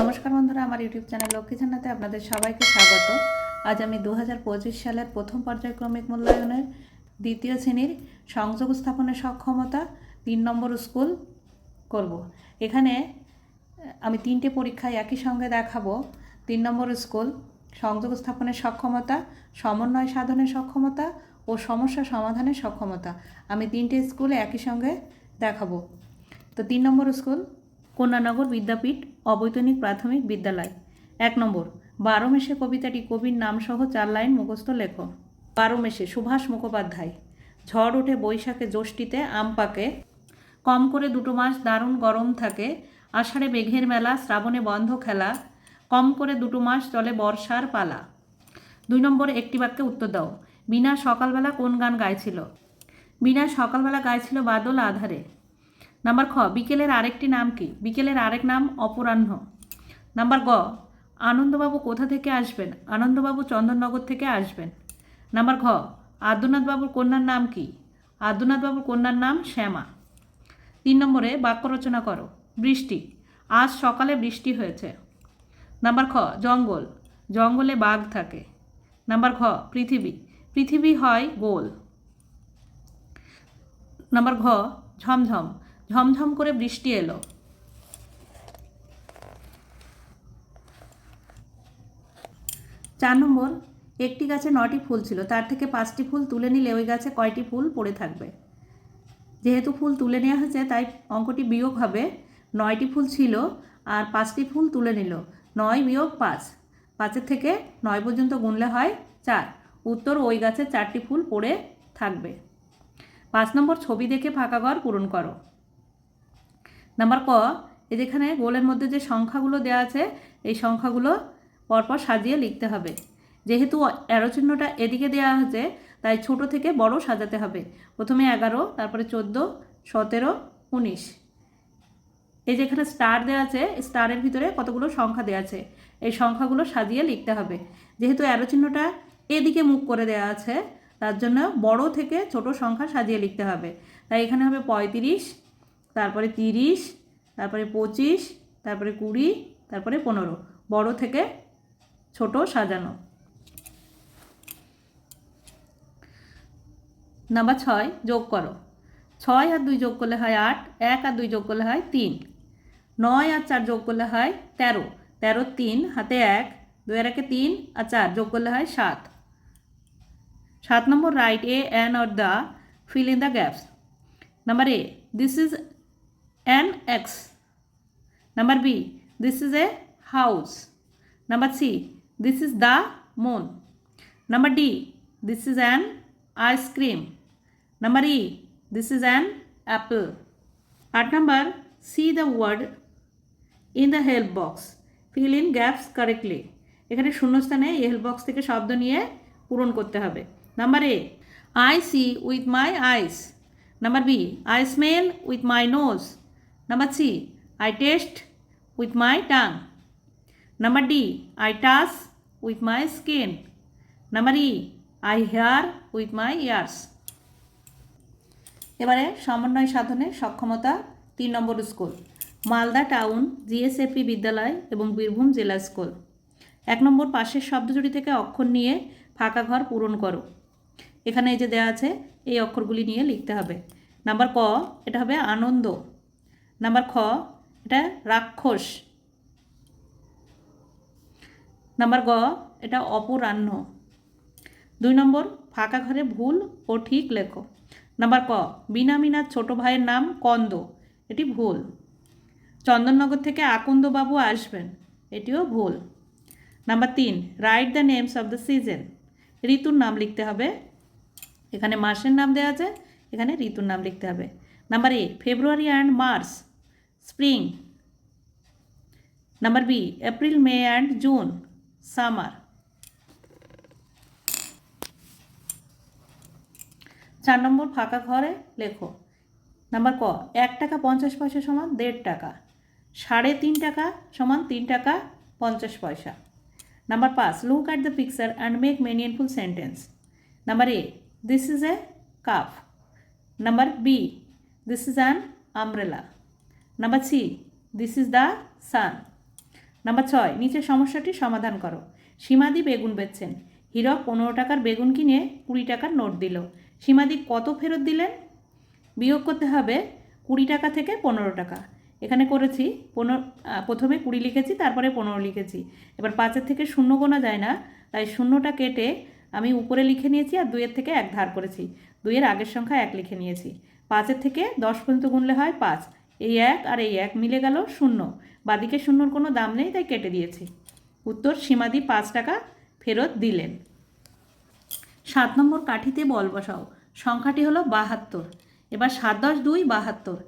নমস্কার বন্ধুরা, আমার ইউটিউব চ্যানেল লক্ষ্মী জানাতে আপনাদের সবাইকে স্বাগত। আজ আমি দু হাজার পঁচিশ সালের প্রথম পর্যায়ক্রমিক মূল্যায়নের দ্বিতীয় শ্রেণির সংযোগ স্থাপনের সক্ষমতা তিন নম্বর স্কুল করব। এখানে আমি তিনটে পরীক্ষায় একই সঙ্গে দেখাবো। তিন নম্বর স্কুল, সংযোগ স্থাপনের সক্ষমতা, সমন্বয় সাধনের সক্ষমতা ও সমস্যা সমাধানের সক্ষমতা। আমি তিনটে স্কুলে একই সঙ্গে দেখাবো। তো তিন নম্বর স্কুল, কন্যানগর বিদ্যাপীঠ অবৈতনিক প্রাথমিক বিদ্যালয়। এক নম্বর, বারো মেশে কবিতাটি কবির নামসহ চার লাইন মুখস্থ লেখো। বারো মেশে সুভাষ মুখোপাধ্যায়, ঝড় ওঠে বৈশাখে জ্যৈষ্ঠীতে আম পাকে, কম করে দুটো মাস দারুণ গরম থাকে, আষাঢ়ে মেঘের মেলা, শ্রাবণে বন্ধ খেলা, কম করে দুটো মাস চলে বর্ষার পালা। দুই নম্বর একটি বাক্যে উত্তর দাও, বিনা সকালবেলা কোন গান গাইছিল? বিনা সকালবেলা গাইছিল বাদল আধারে। নাম্বার খ, বিকেলের আরেকটি নাম কি? বিকেলের আরেক নাম অপরাহ্ন। নাম্বার গ, আনন্দবাবু কোথা থেকে আসবেন? আনন্দবাবু চন্দননগর থেকে আসবেন। নাম্বার ঘ, আদ্যনাথবাবুর কন্যার নাম কি? আদ্যনাথবাবুর কন্যার নাম শ্যামা। তিন নম্বরে বাক্য রচনা করো। বৃষ্টি, আজ সকালে বৃষ্টি হয়েছে। নাম্বার খ, জঙ্গল, জঙ্গলে বাঘ থাকে। নাম্বার ঘ, পৃথিবী পৃথিবী হয় গোল। নাম্বার ঘ, ঝমঝম। ঝমঝম করে বৃষ্টি এলো। চার নম্বর, একটি গাছে নটি ফুল ছিল। তার থেকে পাঁচটি ফুল তুলে নিলে ওই গাছে কয়টি ফুল পড়ে থাকবে? যেহেতু ফুল তুলে নেওয়া হয়েছে, তাই অঙ্কটি বিয়োগ হবে। নয়টি ফুল ছিল আর পাঁচটি ফুল তুলে নিল। নয় বিয়োগ পাঁচ। পাঁচের থেকে নয় পর্যন্ত গুনলে হয় চার। উত্তর, ওই গাছে চারটি ফুল পড়ে থাকবে। পাঁচ নম্বর, ছবি দেখে ফাঁকা ঘর পূরণ করো। নাম্বার ক এই যেখানে গোলের মধ্যে যে সংখ্যাগুলো দেওয়া আছে, এই সংখ্যাগুলো পরপর সাজিয়ে লিখতে হবে। যেহেতু এরো চিহ্নটা এদিকে দেওয়া আছে, তাই ছোট থেকে বড় সাজাতে হবে। প্রথমে এগারো, তারপরে চোদ্দ, সতেরো, উনিশ। এই যেখানে স্টার দেওয়া আছে স্টারের ভিতরে কতগুলো সংখ্যা দেওয়া আছে, এই সংখ্যাগুলো সাজিয়ে লিখতে হবে। যেহেতু অ্যারো চিহ্নটা এদিকে মুখ করে দেওয়া আছে, তার জন্য বড় থেকে ছোট সংখ্যা সাজিয়ে লিখতে হবে। তাই এখানে হবে পঁয়ত্রিশ তারপরে তিরিশ, তারপরে পঁচিশ, তারপরে কুড়ি, তারপরে পনেরো। বড় থেকে ছোট সাজানো। নাম্বার ছয়, যোগ করো। ছয় আর দুই যোগ করলে হয় আট, এক আর দুই যোগ করলে হয় তিন। নয় আর চার যোগ করলে হয় তেরো। তেরো তিন, হাতে এক। দুই আর একে তিন আর চার যোগ করলে হয় সাত। সাত number write a an or the, fill in the gaps. Number A, this is an X number B this is a house number C this is the moon number D this is an ice cream number E this is an apple আট number C the word in the help box fill in gaps correctly এখানে শূন্যস্থানে এই help box থেকে শব্দ নিয়ে পূরণ করতে হবে। Number A I see with my eyes number B I smell with my nose number C I taste with my tongue number D I touch with my skin number E I hear with my ears এবারে সমন্বয় সাধনে সক্ষমতা তিন number school, Malda town GSAP বিদ্যালয় এবং বীরভূম জেলা school. এক নম্বর পাশের শব্দজুড়ি থেকে অক্ষর নিয়ে ফাঁকা ঘর পূরণ করো। এখানে যে দেওয়া আছে, এই অক্ষরগুলি নিয়ে লিখতে হবে। নাম্বার ক, এটা হবে আনন্দ। নাম্বার খ, এটা রাক্ষস। নাম্বার গ, এটা অপরাহ্ন। দুই নম্বর, ফাঁকা ঘরে ভুল ও ঠিক লেখো। নাম্বার ক, বিনা মিনার ছোট ভাইয়ের নাম কন্দ। এটি ভুল। চন্দননগর থেকে আকন্দবাবু আসবেন। এটিও ভুল। নাম্বার তিন write the names of the season ঋতুর নাম লিখতে হবে। এখানে মাসের নাম দেওয়া আছে, এখানে ঋতুর নাম লিখতে হবে। Number A February and March spring number B April May and June summer চার নম্বর ফাঁকা ঘরে লেখো। নাম্বার ক, এক টাকা পঞ্চাশ পয়সা সমান দেড় টাকা। সাড়ে তিন টাকা সমান তিন টাকা পঞ্চাশ পয়সা। নাম্বার পাঁচ look at the picture and make meaningful sentence number A this is a cup number B this is an umbrella number C this is the sun number ছয় নিচের সমস্যাটি সমাধান করো। সীমাদি বেগুন বেচছেন। হীরক পনেরো টাকার বেগুন কিনে কুড়ি টাকার নোট দিল। সীমাদি কত ফেরত দিলেন? বিয়োগ করতে হবে কুড়ি টাকা থেকে পনেরো টাকা। এখানে করেছি, পনেরো প্রথমে কুড়ি লিখেছি, তারপরে পনেরো লিখেছি। এবার পাঁচের থেকে শূন্য গোনা যায় না, তাই শূন্যটা কেটে আমি উপরে লিখে নিয়েছি আর দুইয়ের থেকে এক ধার করেছি। দুইয়ের আগের সংখ্যা এক লিখে নিয়েছি। পাঁচের থেকে দশ পর্যন্ত গুনলে হয় পাঁচ। এই এক আর এই এক মিলে গেল শূন্য। বাদিকে শূন্যর কোনো দাম নেই, তাই কেটে দিয়েছি। উত্তর, সীমাদি পাঁচ টাকা ফেরত দিলেন। সাত নম্বর কাঠিতে বল বসাও। সংখ্যাটি হলো বাহাত্তর। এবার সাত দশ দুই বাহাত্তর।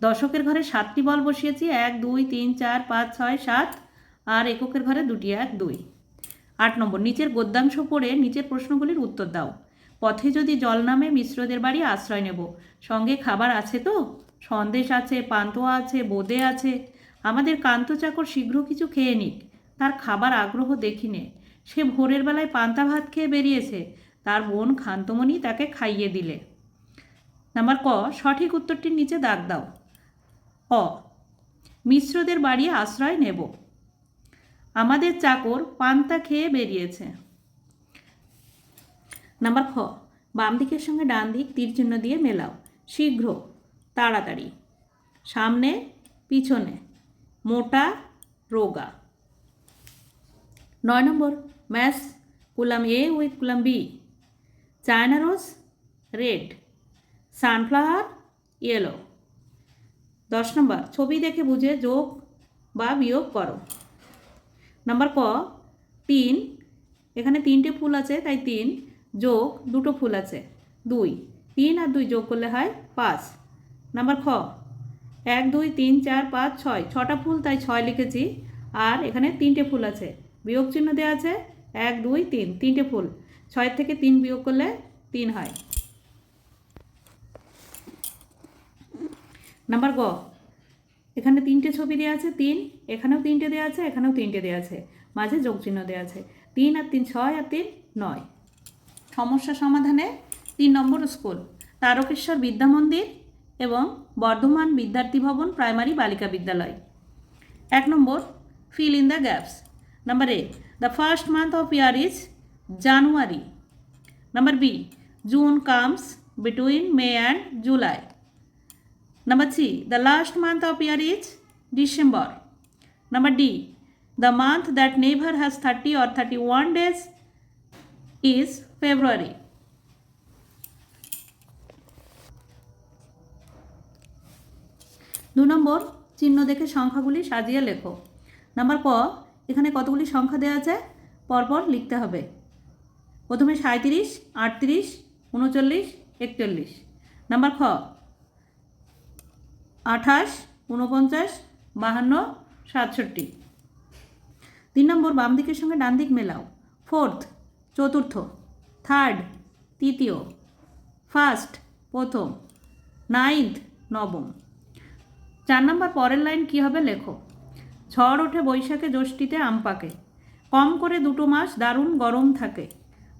দশকের ঘরে সাতটি বল বসিয়েছি, এক, দুই, তিন, চার, পাঁচ, ছয়, সাত আর এককের ঘরে দুটি, এক, দুই। আট নম্বর, নিচের গদ্যাংশ পড়ে নিচের প্রশ্নগুলির উত্তর দাও। পথে যদি জল নামে, মিশ্রদের বাড়ি আশ্রয় নেব। সঙ্গে খাবার আছে তো? সন্দেশ আছে, পান্তোয়া আছে, বোঁদে আছে। আমাদের কান্ত চাকর শীঘ্র কিছু খেয়ে নিক। তার খাবার আগ্রহ দেখিনে সে ভোরের বেলায় পান্তা ভাত খেয়ে বেরিয়েছে। তার বোন খান্তমণি তাকে খাইয়ে দিলে। নাম্বার ক, সঠিক উত্তরটির নিচে দাগ দাও। অ, মিশ্রদের বাড়ি আশ্রয় নেব। আমাদের চাকর পান্তা খেয়ে বেরিয়েছে। নাম্বার খ, বাম দিকের সঙ্গে ডান দিক তীর চিহ্ন দিয়ে মেলাও। শীঘ্র, তাড়াতাড়ি। সামনে, পিছনে। মোটা, রোগা। নয় number match column A with column B. China rose, red. Sunflower, yellow. দশ নম্বর, ছবি দেখে বুঝে যোগ বা বিয়োগ করো। নাম্বার ক, তিন। এখানে তিনটে ফুল আছে, তাই তিন। যোগ দুটো ফুল আছে, দুই। তিন আর দুই যোগ করলে হয় পাঁচ। নাম্বার খ। এক, দুই, তিন, চার, পাঁচ, ছয়। ছটা ফুল, তাই ছয় লিখেছি। আর এখানে তিনটে ফুল আছে। বিয়োগ চিহ্ন দেওয়া আছে, এক, দুই, তিন। তিনটে ফুল। ছয় থেকে তিন বিয়োগ করলে তিন হয়। নাম্বার গ। এখানে তিনটে ছবি দেওয়া আছে, তিন। এখানেও তিনটে দেওয়া আছে, এখানেও তিনটে দেওয়া আছে। মাঝে যোগ চিহ্ন দেওয়া আছে। তিন আর তিন, ছয় আর তিন, নয়। সমস্যা সমাধানে তিন নম্বর স্কুল, তারকেশ্বর বিদ্যা মন্দির এবং বর্ধমান বিদ্যার্থী ভবন প্রাইমারি বালিকা বিদ্যালয়। এক number fill in the gaps number A the first month of year is January number B June comes between May and July Number the last month of year is December number D the month that that never has 30 or 31 days is February. দু নম্বর, চিহ্ন দেখে সংখ্যাগুলি সাজিয়ে লেখো। Number ক, এখানে কতগুলি সংখ্যা দেওয়া আছে? পরপর লিখতে হবে। প্রথমে সাঁত্রিশ আটত্রিশ, উনচল্লিশ, একচল্লিশ। নাম্বার খ, আঠাশ, উনপঞ্চাশ, বাহান্ন, সাতষট্টি। তিন নম্বর বাম দিকের সঙ্গে ডান দিক মেলাও। ফোর্থ, চতুর্থ। থার্ড, তৃতীয়, ফার্স্ট, প্রথম, নাইন্থ, নবম। চার নম্বর পরের লাইন কী হবে লেখো। ঝড় ওঠে বৈশাখে জ্যৈষ্ঠীতে আম পাকে কম করে দুটো মাস দারুণ গরম থাকে।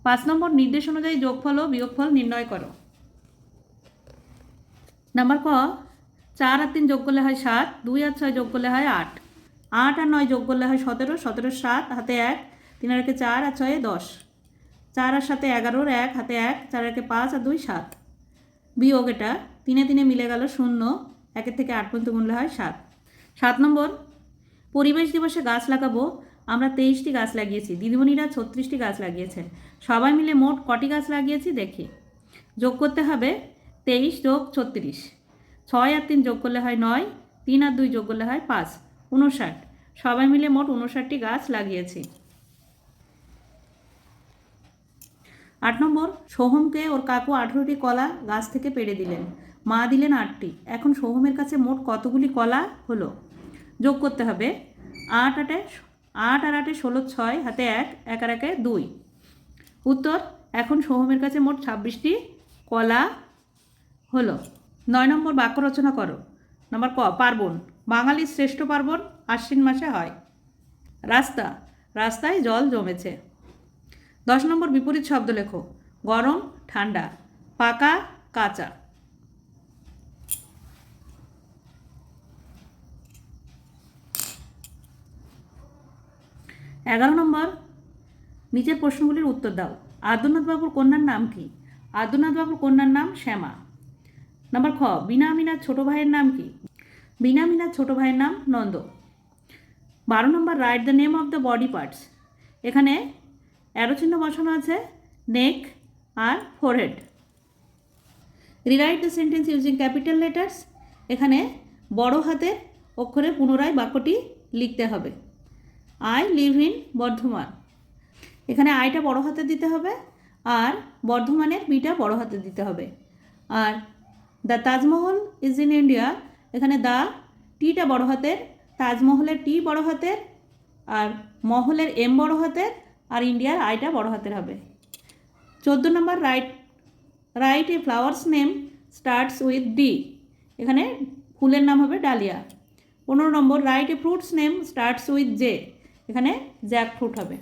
পাঁচ নম্বর নির্দেশ অনুযায়ী যোগফল ও বিয়োগফল নির্ণয় করো। নাম্বার ক, চার আর তিন যোগ করলে হয় সাত, দুই আর ছয় যোগ করলে হয় আট। আট আর নয় যোগ করলে হয় সতেরো সতেরো সাত, হাতে এক, তিন আর চার আর ছয়ে দশ। চার আর সাথে এগারোর এক, হাতে এক, চার একে পাঁচ আর দুই সাত। বিয়োগ এটা, তিনে তিনে মিলে গেল শূন্য, একের থেকে আট পর্যন্ত গুনলে হয় সাত। সাত নম্বর, পরিবেশ দিবসে গাছ লাগাবো, আমরা তেইশটি গাছ লাগিয়েছি, দিদিমণিরা ছত্রিশটি গাছ লাগিয়েছেন। সবাই মিলে মোট কটি গাছ লাগিয়েছি দেখি। যোগ করতে হবে তেইশ যোগ ছত্রিশ। ছয় আর তিন যোগ করলে হয় নয়, তিন আর দুই যোগ করলে হয় পাঁচ উনষাট সবাই মিলে মোট উনষাটটি গাছ লাগিয়েছি। আট নম্বর, সোহমকে ওর কাকু আঠেরোটি কলা গাছ থেকে পেড়ে দিলেন। মা দিলেন আটটি। এখন সোহমের কাছে মোট কতগুলি কলা হলো? যোগ করতে হবে। আট আটে আট আর আটে ষোলো ছয়, হাতে এক এক আর একে দুই। উত্তর, এখন সোহমের কাছে মোট ছাব্বিশটি কলা হলো। নয় নম্বর বাক্য রচনা করো। নম্বর ক, পার্বণ। বাঙালির শ্রেষ্ঠ পার্বণ আশ্বিন মাসে হয়। রাস্তা, রাস্তায় জল জমেছে। দশ নম্বর বিপরীত শব্দ লেখো। গরম, ঠান্ডা, পাকা, কাঁচা। এগারো নম্বর, নিচের প্রশ্নগুলির উত্তর দাও। আদ্যনাথ বাবুর কন্যার নাম কি? আদ্যনাথ বাবুর কন্যার নাম শ্যামা। নাম্বার খ, বিনা মিনার ছোটো ভাইয়ের নাম কি? বিনা মিনার ছোট ভাইয়ের নাম নন্দ। বারো number write the name of the body parts এখানে অ্যারো চিহ্ন বসানো আছে, neck R forehead. Rewrite the sentence using capital letters. এখানে বড় হাতের অক্ষরে পুনরায় বাক্যটি লিখতে হবে। I live in Bardhaman. এখানে আইটা বড় হাতে দিতে হবে আর বর্ধমানের বিটা বড় হাতে দিতে হবে। আর the Taj Mahal is in India. এখানে দ্য টিটা বড় হাতের, তাজমহলের টি বড় হাতের আর মহলের এম বড় হাতের আর ইন্ডিয়ার আইটা বড় হাতের হবে। চোদ্দ number write write a flowers name starts with D. এখানে ফুলের নাম হবে ডালিয়া। পনেরো number, write a fruits name starts with J. এখানে জ্যাক ফ্রুট হবে।